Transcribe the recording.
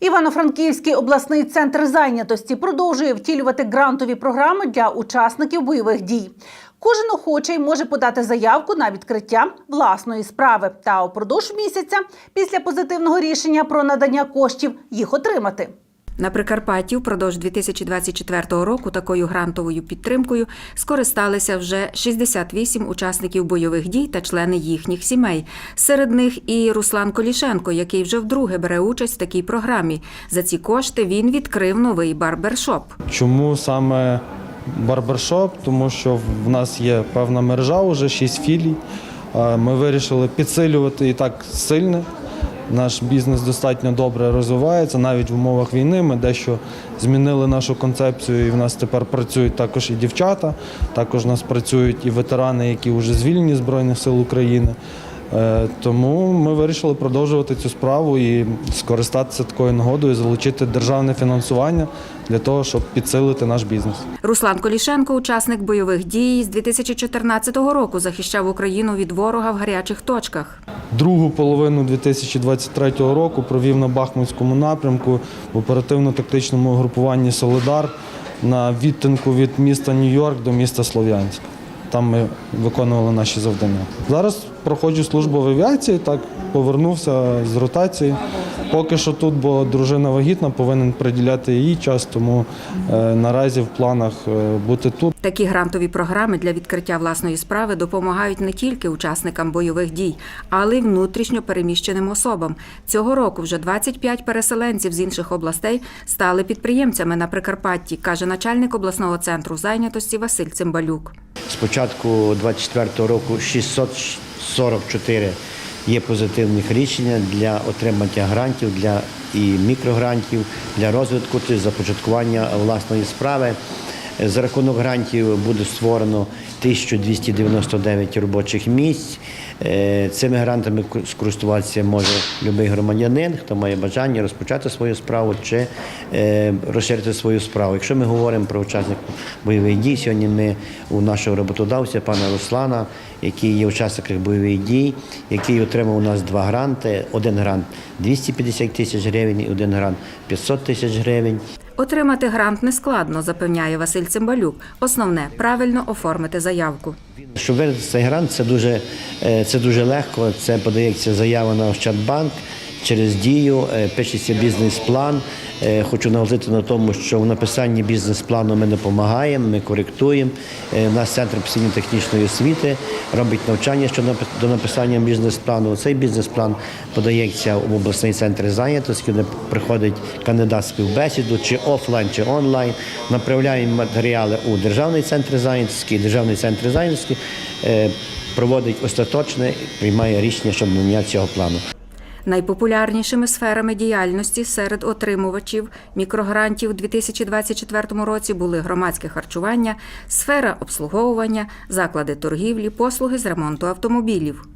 Івано-Франківський обласний центр зайнятості продовжує втілювати грантові програми для учасників бойових дій. Кожен охочий може подати заявку на відкриття власної справи та упродовж місяця після позитивного рішення про надання коштів їх отримати. На Прикарпатті впродовж 2024 року такою грантовою підтримкою скористалися вже 68 учасників бойових дій та члени їхніх сімей. Серед них і Руслан Колішенко, який вже вдруге бере участь в такій програмі. За ці кошти він відкрив новий барбершоп. Чому саме барбершоп? Тому що в нас є певна мережа, вже шість філій. Е, Ми вирішили підсилювати і так сильне. Наш бізнес достатньо добре розвивається. Навіть в умовах війни ми дещо змінили нашу концепцію, і в нас тепер працюють також і дівчата, також у нас працюють і ветерани, які вже звільнені Збройних сил України. Е, Тому ми вирішили продовжувати цю справу і скористатися такою нагодою, залучити державне фінансування для того, щоб підсилити наш бізнес. Руслан Колішенко, учасник бойових дій, з 2014 року захищав Україну від ворога в гарячих точках. Другу половину 2023 року провів на Бахмутському напрямку в оперативно-тактичному групуванні Солидар на відтинку від міста Нью-Йорк до міста Слов'янськ. Там ми виконували наші завдання. Зараз проходжу службу в авіації, так повернувся з ротації. Поки що тут, бо дружина вагітна, повинен приділяти їй час, тому е, наразі в планах е, бути тут. Такі грантові програми для відкриття власної справи допомагають не тільки учасникам бойових дій, але й внутрішньо переміщеним особам. Цього року вже 25 переселенців з інших областей стали підприємцями на Прикарпатті, каже начальник обласного центру зайнятості Василь Цимбалюк. З початку 24 року 644 є позитивних рішення для отримання грантів для і мікрогрантів для розвитку чи започаткування власної справи. За рахунок грантів буде створено 1299 робочих місць. Е, Цими грантами скористуватися може будь-який громадянин, хто має бажання розпочати свою справу чи е, розширити свою справу. Якщо ми говоримо про учасників бойових дій, сьогодні ми у нашого роботодавця, пана Руслана, який є учасником бойових дій, який отримав у нас два гранти. Один грант 250 тисяч гривень, і один грант 500 тисяч гривень. Отримати грант нескладно, запевняє Василь Цимбалюк. Основне правильно оформити заявку. Щоб виграти цей грант, це дуже, е, це дуже легко. Це подається заява на Ощадбанк через дію, е, пишеться бізнес-план. Е, Хочу наголосити на тому, що в написанні бізнес-плану ми допомагаємо, ми коректуємо. Е, У нас центр професійно-технічної освіти робить навчання щодо до написання бізнес-плану. Цей бізнес-план подається в обласний центр зайнятості, де приходить кандидат співбесіду, чи офлайн, чи онлайн. Направляємо матеріали у державний центр зайнятості. Державний центр зайнятості е, проводить остаточне, приймає рішення щодо надання цього плану. Найпопулярнішими сферами діяльності серед отримувачів мікрогрантів у 2024 році були громадське харчування, сфера обслуговування, заклади торгівлі, послуги з ремонту автомобілів.